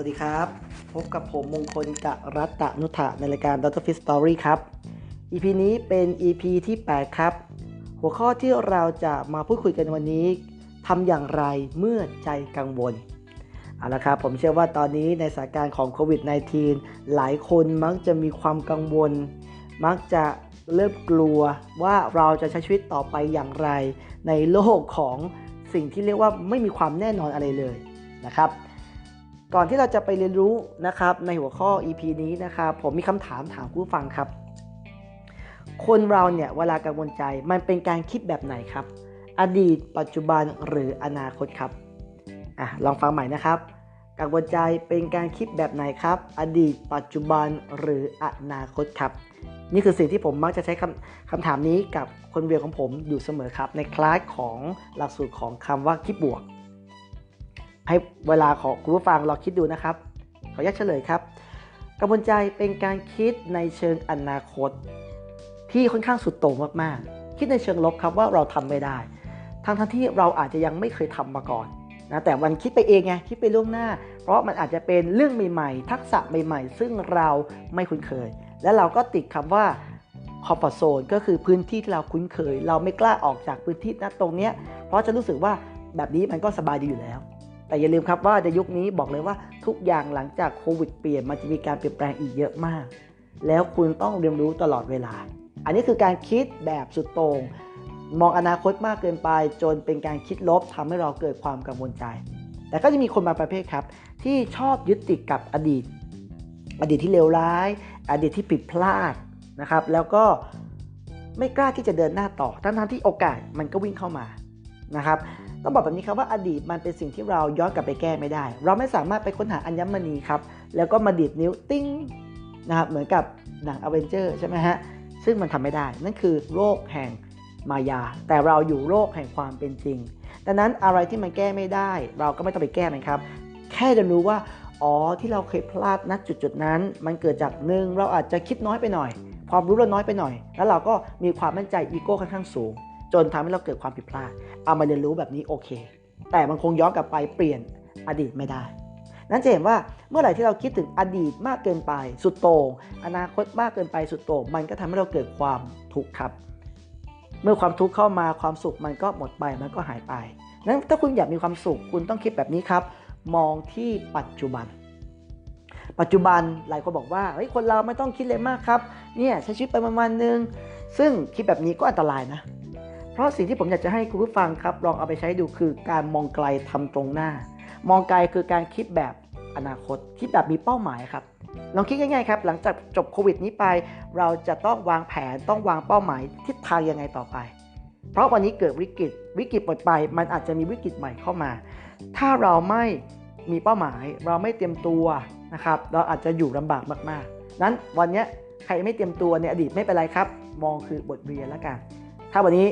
วัสดีครับ พบกับผมมงคลกะรัตนุถะในรายการ d o t t e r f i s t Story ครับ EP นี้เป็น EP ที่ 8 ครับ หัวข้อที่เราจะมาพูดคุยกันวันนี้ทำอย่างไรเมื่อใจกังวลเอาละครับผมเชื่อว่าตอนนี้ในสถานการณ์ของโควิด -19 หลายคนมักจะมีความกังวล มักจะเริ่มกลัวว่าเราจะใช้ชีวิตต่อไปอย่างไร ในโลกของสิ่งที่เรียกว่าไม่มีความแน่นอนอะไรเลยนะครับ ก่อนที่เราจะไปเรียนรู้นะครับในหัวข้อ EP นี้นะครับผมมีคำถามถามผู้ฟังครับ คนเราเนี่ยเวลากังวลใจมันเป็นการคิดแบบไหนครับ อดีต ปัจจุบันหรืออนาคตครับอะลองฟังใหม่นะครับ กังวลใจเป็นการคิดแบบไหนครับ อดีต ปัจจุบันหรืออนาคตครับ นี่คือสิ่งที่ผมมักจะใช้คำคำถามนี้กับคนเรียนของผมอยู่เสมอครับ ในคลาสของหลักสูตรของคำว่าคิดบวก ให้เวลาของคุณผู้ฟังลองคิดดูนะครับ ขออนุญาตเฉลยครับกังวลใจเป็นการคิดในเชิงอนาคต ที่ค่อนข้างสุดโต่งมากๆ คิดในเชิงลบครับว่าเราทำไม่ได้ ทั้งทั้งที่เราอาจจะยังไม่เคยทำมาก่อนนะแต่วันคิดไปเองไงคิดไปล่วงหน้า เพราะมันอาจจะเป็นเรื่องใหม่ๆ ทักษะใหม่ๆ ซึ่งเราไม่คุ้นเคย และเราก็ติดคำว่า comfort zone ก็คือพื้นที่ที่เราคุ้นเคย เราไม่กล้าออกจากพื้นที่นะตรงเนี้ยเพราะจะรู้สึกว่าแบบนี้มันก็สบายดีอยู่แล้ว แต่อย่าลืมครับว่าในยุคนี้บอกเลยว่าทุกอย่างหลังจากโควิดเปลี่ยนมันจะมีการเปลี่ยนแปลงอีกเยอะมาก แล้วคุณต้องเรียนรู้ตลอดเวลา อันนี้คือการคิดแบบสุดโต่งมองอนาคตมากเกินไปจนเป็นการคิดลบทำให้เราเกิดความกังวลใจ แต่ก็จะมีคนบางประเภทครับ ที่ชอบยึดติดกับอดีต อดีตที่เลวร้าย อดีตที่ผิดพลาดนะครับ แล้วก็ไม่กล้าที่จะเดินหน้าต่อทั้งๆที่โอกาสมันก็วิ่งเข้ามานะครับ ต้องบอกแบบนี้ครับว่าอดีตมันเป็นสิ่งที่เราย้อนกลับไปแก้ไม่ได้ เราไม่สามารถไปค้นหาอัญมณีครับแล้วก็มาดีดนิ้วติ้งนะครับเหมือนกับหนังอเวนเจอร์ใช่ไหมฮะซึ่งมันทำไม่ได้ นั่นคือโรคแห่งมายา แต่เราอยู่โรคแห่งความเป็นจริง ดังนั้นอะไรที่มันแก้ไม่ได้ เราก็ไม่ต้องไปแก้มันครับ แค่จะรู้ว่าอ๋อที่เราเคยพลาดณจุดจุดนั้น มันเกิดจากหนึ่งเราอาจจะคิดน้อยไปหน่อย ความรู้เราน้อยไปหน่อย แล้วเราก็มีความมั่นใจอีโก้ค่อนข้างสูง จนทำให้เราเกิดความผิดพลาด เอามาเรียนรู้แบบนี้โอเค แต่มันคงย้อนกลับไปเปลี่ยนอดีตไม่ได้ นั้นจะเห็นว่าเมื่อไหร่ที่เราคิดถึงอดีตมากเกินไปสุดโต่งอนาคตมากเกินไปสุดโต่งมันก็ทำให้เราเกิดความทุกข์ครับ เมื่อความทุกข์เข้ามาความสุขมันก็หมดไปมันก็หายไปนั้นถ้าคุณอยากมีความสุขคุณต้องคิดแบบนี้ครับ มองที่ปัจจุบัน ปัจจุบันหลายคนบอกว่าเฮ้ยคนเราไม่ต้องคิดเลยมากครับเนี่ยใช้ชีวิตไปประมาณนึงซึ่งคิดแบบนี้ก็อันตรายนะ เพราะสิ่งที่ผมอยากจะให้คุณผู้ฟังครับ ลองเอาไปใช้ดูคือการมองไกลทำตรงหน้า มองไกลคือการคิดแบบอนาคต คิดแบบมีเป้าหมายครับลองคิดง่ายๆครับ หลังจากจบโควิดนี้ไป เราจะต้องวางแผนต้องวางเป้าหมายทิศทางยังไงต่อไป เพราะวันนี้เกิดวิกฤตวิกฤตหมดไป มันอาจจะมีวิกฤตใหม่เข้ามา ถ้าเราไม่มีเป้าหมาย เราไม่เตรียมตัวนะครับเราอาจจะอยู่ลำบากมากๆ นั้นวันนี้ใครไม่เตรียมตัวในอดีตไม่เป็นไรครับ มองคือบทเรียนแล้วกัน ถ้าวันนี้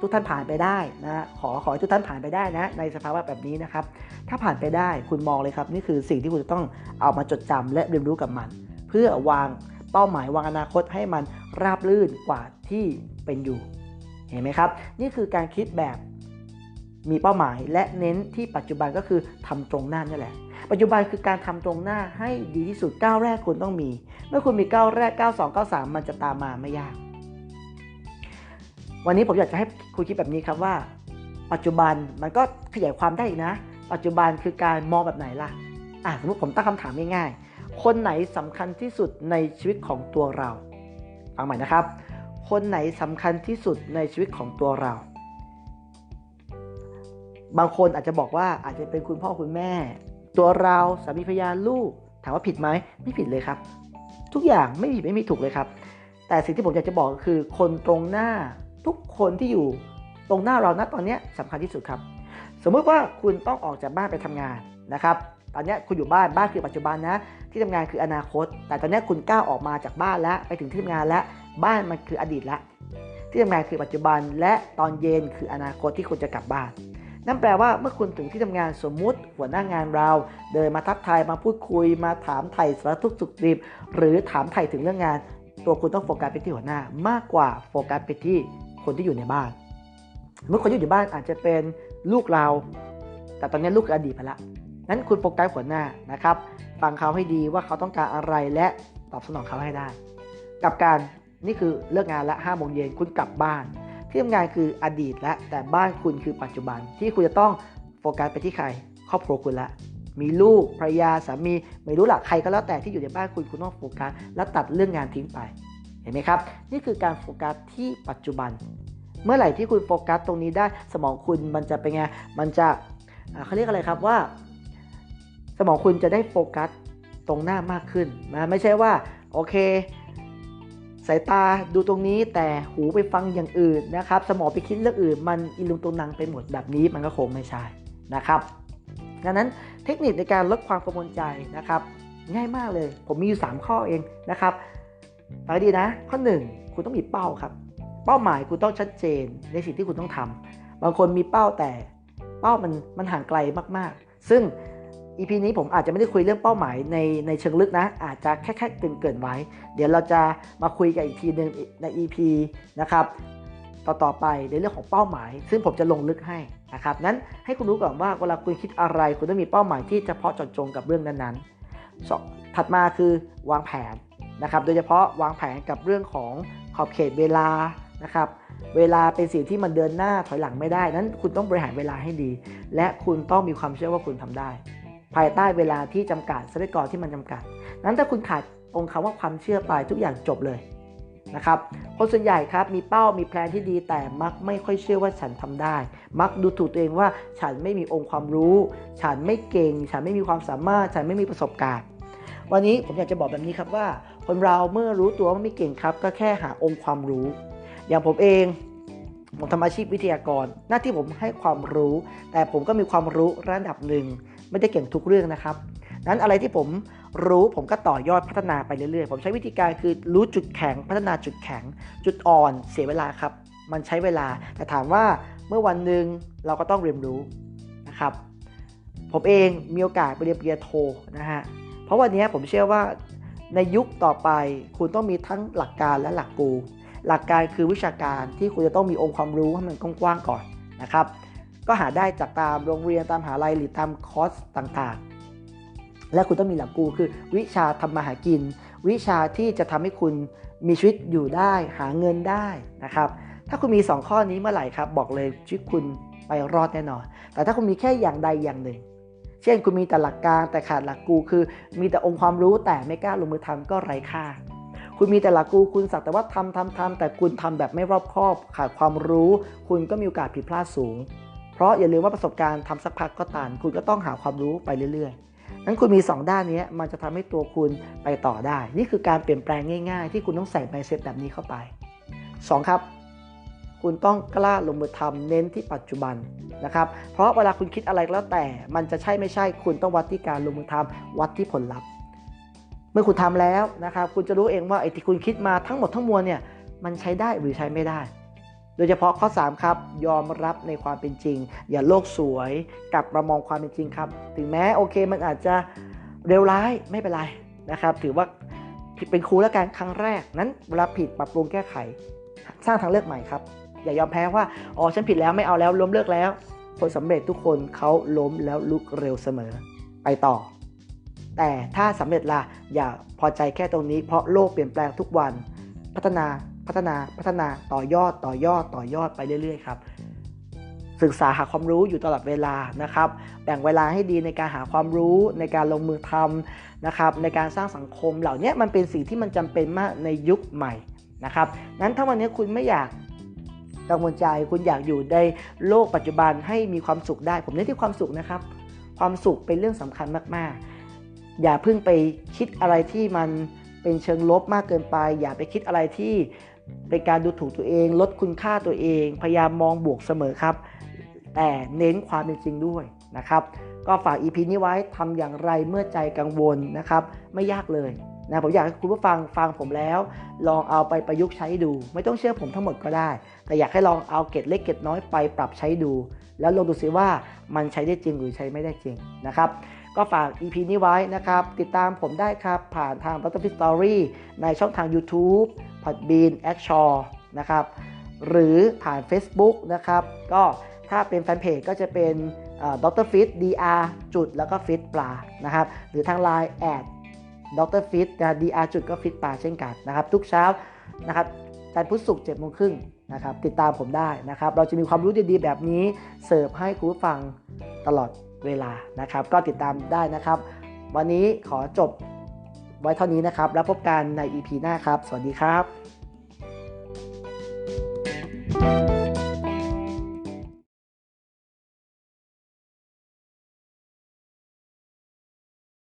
ทุกท่านผ่านไปได้นะขอขอให้ทุกท่านผ่านไปได้นะ ในสภาวะแบบนี้นะครับ ถ้าผ่านไปได้คุณมองเลยครับ นี่คือสิ่งที่คุณจะต้องเอามาจดจำและเรียนรู้กับมัน เพื่อวางเป้าหมายวางอนาคตให้มันราบรื่นกว่าที่เป็นอยู่ เห็นไหมครับ นี่คือการคิดแบบมีเป้าหมายและเน้นที่ปัจจุบันก็คือทำตรงหน้านี่แหละ ปัจจุบันคือการทำตรงหน้าให้ดีที่สุดก้าวแรกคุณต้องมี เมื่อคุณมีก้าวแรกก้าวสองก้าวสามมันจะตามมาไม่ยาก วันนี้ผมอยากจะให้คุณคิดแบบนี้ครับว่า ปัจจุบันมันก็ขยายความได้อีกนะ ปัจจุบันคือการมองแบบไหนล่ะอะสมมติผมตั้งคำถามง่ายๆ คนไหนสำคัญที่สุดในชีวิตของตัวเราฟังใหม่นะครับ คนไหนสำคัญที่สุดในชีวิตของตัวเรา บางคนอาจจะบอกว่าอาจจะเป็นคุณพ่อคุณแม่ ตัวเราสามีภรรยาลูก ถามว่าผิดไหมไม่ผิดเลยครับ ทุกอย่างไม่ผิดไม่มีถูกเลยครับ แต่สิ่งที่ผมอยากจะบอกก็คือคนตรงหน้า ทุกคนที่อยู่ตรงหน้าเราณตอนนี้สำคัญที่สุดครับ สมมติว่าคุณต้องออกจากบ้านไปทำงานนะครับ ตอนนี้คุณอยู่บ้านบ้านคือปัจจุบันนะ ที่ทำงานคืออนาคต แต่ตอนนี้คุณก้าวออกมาจากบ้านแล้วไปถึงที่ทำงานแล้วบ้านมันคืออดีตแล้วที่ทำงานคือปัจจุบัน และตอนเย็นคืออนาคตที่คุณจะกลับบ้านนั่นแปลว่าเมื่อคุณถึงที่ทำงานสมมุติหัวหน้างานเรา เดินมาทักทายมาพูดคุย มาถามไถ่สารทุกข์สุขดิบหรือถามไถ่ถึงเรื่องงาน ตัวคุณต้องโฟกัสไปที่หัวหน้ามากกว่าโฟกัสไปที่ คนที่อยู่ในบ้าน เมื่อคนที่อยู่บ้านอาจจะเป็นลูกเรา แต่ตอนนี้ลูกอดีตไปละนั้นคุณโฟกัสหัวหน้านะครับฟังเขาให้ดีว่าเขาต้องการอะไรและตอบสนองเขาให้ได้ กับการนี่คือเลิกงานละห้าโมงเย็นคุณกลับบ้านที่ทำงานคืออดีตและแต่บ้านคุณคือปัจจุบันที่คุณจะต้องโฟกัสไปที่ใคร ครอบครัวคุณละมีลูกภรรยาสามีไม่รู้หละใครก็แล้วแต่ที่อยู่ในบ้านคุณคุณต้องโฟกัสและตัดเรื่องงานทิ้งไป ห็นไหมครับ นี่คือการโฟกัสที่ปัจจุบัน เมื่อไหร่ที่คุณโฟกัสตรงนี้ได้สมองคุณมันจะเป็นไงมันจะเขาเรียกอะไรครับว่า สมองคุณจะได้โฟกัสตรงหน้ามากขึ้นนะไม่ใช่ว่าโอเค สายตาดูตรงนี้แต่หูไปฟังอย่างอื่นนะครับ สมองไปคิดเรื่องอื่น มันอิลุงตุงนังไปหมดแบบนี้มันก็คงไม่ใช่นะครับดังนั้นเทคนิคในการลดความกังวลใจนะครับ ง่ายมากเลย ผมมีอยู่ 3 ข้อเองนะครับ ฟังดีนะ ข้อ 1 คุณต้องมีเป้าครับ เป้าหมายคุณต้องชัดเจนในสิ่งที่คุณต้องทำบางคนมีเป้าแต่เป้ามันมันห่างไกลมากๆ ซึ่ง EP นี้ผมอาจจะไม่ได้คุยเรื่องเป้าหมายในในเชิงลึกนะ อาจจะแค่แค่เกินเกินไว้ เดี๋ยวเราจะมาคุยกันอีกทีหนึ่งใน EP นะครับต่อต่อไปในเรื่องของเป้าหมาย ซึ่งผมจะลงลึกให้นะครับนั้นให้คุณรู้ก่อนว่าเวลาคุณคิดอะไร คุณต้องมีเป้าหมายที่เฉพาะเจาะจงกับเรื่องนั้นๆถัดมาคือวางแผน นะครับ โดยเฉพาะวางแผนกับเรื่องของขอบเขตเวลานะครับเวลาเป็นสิ่งที่มันเดินหน้าถอยหลังไม่ได้ นั้นคุณต้องบริหารเวลาให้ดี และคุณต้องมีความเชื่อว่าคุณทำได้ ภายใต้เวลาที่จำกัดทรัพยากรที่มันจำกัด นั้นถ้าคุณขาดองค์คำว่าความเชื่อไปทุกอย่างจบเลยนะครับคนส่วนใหญ่ครับมีเป้ามีแพลนที่ดีแต่มักไม่ค่อยเชื่อว่าฉันทำได้ มักดูถูกตัวเองว่าฉันไม่มีองค์ความรู้ ฉันไม่เก่ง ฉันไม่มีความสามารถ ฉันไม่มีประสบการณ์ วันนี้ผมอยากจะบอกแบบนี้ครับว่า คนเราเมื่อรู้ตัวว่าไม่เก่งครับ ก็แค่หาองค์ความรู้ อย่างผมเองผมทำอาชีพวิทยากร หน้าที่ผมให้ความรู้ แต่ผมก็มีความรู้ระดับหนึ่ง ไม่ได้เก่งทุกเรื่องนะครับ นั้นอะไรที่ผมรู้ผมก็ต่อยอดพัฒนาไปเรื่อยๆ ผมใช้วิธีการคือรู้จุดแข็งพัฒนาจุดแข็ง จุดอ่อนเสียเวลาครับ มันใช้เวลา แต่ถามว่าเมื่อวันหนึ่งเราก็ต้องเรียนรู้นะครับ ผมเองมีโอกาสไปเรียนปริญญาโทนะฮะ เพราะวันนี้ผมเชื่อว่า ในยุคต่อไปคุณต้องมีทั้งหลักการและหลักกู หลักการคือวิชาการที่คุณจะต้องมีองค์ความรู้ให้มันกว้างๆก่อนนะครับ ก็หาได้จากตามโรงเรียนตามหาลัยหรือตามคอร์สต่างๆ และคุณต้องมีหลักกูคือ วิชาทำมาหากิน วิชาที่จะทำให้คุณมีชีวิตอยู่ได้หาเงินได้นะครับ ถ้าคุณมี 2 ข้อนี้เมื่อไหร่ครับ บอกเลยชีวิตคุณไปรอดแน่นอน แต่ถ้าคุณมีแค่อย่างใดอย่างหนึ่ง เช่นคุณมีแต่หลักการแต่ขาดหลักกู คือ มีแต่องค์ความรู้แต่ไม่กล้าลงมือทำก็ไร้ค่า คุณมีแต่หลักกูคุณสักแต่ว่าทำทำทำแต่คุณทำแบบไม่รอบคอบ ขาดความรู้ คุณก็มีโอกาสผิดพลาดสูง เพราะอย่าลืมว่าประสบการณ์ทำสักพักก็ตันคุณก็ต้องหาความรู้ไปเรื่อยๆนั้นคุณมี 2 ด้านนี้มันจะทำให้ตัวคุณไปต่อได้ นี่คือการเปลี่ยนแปลงง่าย ๆ ที่คุณต้องใส่ไมเซ็ตแบบนี้เข้าไป 2 ครับ คุณต้องกล้าลงมือทำเน้นที่ปัจจุบันนะครับ เพราะเวลาคุณคิดอะไรก็แล้วแต่ มันจะใช่ไม่ใช่ คุณต้องวัดที่การลงมือทำวัดที่ผลลัพธ์ เมื่อคุณทำแล้วนะครับ คุณจะรู้เองว่าไอ้ที่คุณคิดมาทั้งหมดทั้งมวลเนี่ย มันใช้ได้หรือใช้ไม่ได้ โดยเฉพาะข้อ 3 ครับ ยอมรับในความเป็นจริง อย่าโลกสวย กลับมามองความเป็นจริงครับ ถึงแม้โอเคมันอาจจะเร็วร้ายไม่เป็นไรนะครับ ถือว่าผิดเป็นครูแล้วกันครั้งแรกนั้นเวลาผิดปรับปรุงแก้ไข สร้างทางเลือกใหม่ครับ อย่ายอมแพ้ว่าอ๋อฉันผิดแล้วไม่เอาแล้วล้มเลิกแล้ว คนสำเร็จทุกคนเขาล้มแล้วลุกเร็วเสมอไปต่อ แต่ถ้าสำเร็จล่ะอย่าพอใจแค่ตรงนี้ เพราะโลกเปลี่ยนแปลงทุกวัน พัฒนาพัฒนาพัฒนาต่อยอดต่อยอดต่อยอดไปเรื่อยๆครับศึกษาหาความรู้อยู่ตลอดเวลานะครับ แบ่งเวลาให้ดีในการหาความรู้ในการลงมือทำนะครับ ในการสร้างสังคมเหล่านี้มันเป็นสิ่งที่มันจำเป็นมากในยุคใหม่นะครับนั้นถ้าวันนี้คุณไม่อยาก กังวลใจคุณอยากอยู่ในโลกปัจจุบันให้มีความสุขได้ ผมเน้นที่ความสุขนะครับ ความสุขเป็นเรื่องสำคัญมากๆ อย่าเพิ่งไปคิดอะไรที่มันเป็นเชิงลบมากเกินไป อย่าไปคิดอะไรที่เป็นการดูถูกตัวเอง ลดคุณค่าตัวเอง พยายามมองบวกเสมอครับ แต่เน้นความเป็นจริงด้วยนะครับ ก็ฝาก EP นี้ไว้ทำอย่างไรเมื่อใจกังวลนะครับ ไม่ยากเลย นะผมอยากให้คุณผู้ฟังฟังผมแล้ว ลองเอาไปประยุกต์ใช้ดู ไม่ต้องเชื่อผมทั้งหมดก็ได้ แต่อยากให้ลองเอาเกร็ดเล็กเกร็ดน้อยไปปรับใช้ดู แล้วลองดูซิว่ามันใช้ได้จริงหรือใช้ไม่ได้จริงนะครับก็ฝาก EP นี้ไว้นะครับ ติดตามผมได้ครับ ผ่านทาง b u t t e r f i s Story ในช่องทาง YouTube Podbean a c t s h a w นะครับ หรือผ่าน Facebook นะครับ ก็ถ้าเป็นแฟนเพจก็จะเป็นดรฟิต dr จุดแล้วก็ฟิตปลานะครับ หรือทางไลน์แอด ดรฟิต dr จุดก็ฟิตปลาเช่นกันนะครับ ทุกเช้านะครับจันทร์พุธศุกร์เจ็ดโมงครึ่งนะครับ ติดตามผมได้นะครับ เราจะมีความรู้ดีๆแบบนี้เสิร์ฟให้คุณผู้ฟังตลอดเวลานะครับ ก็ติดตามได้นะครับ วันนี้ขอจบไว้เท่านี้นะครับ แล้วพบกันใน EP หน้าครับ สวัสดีครับ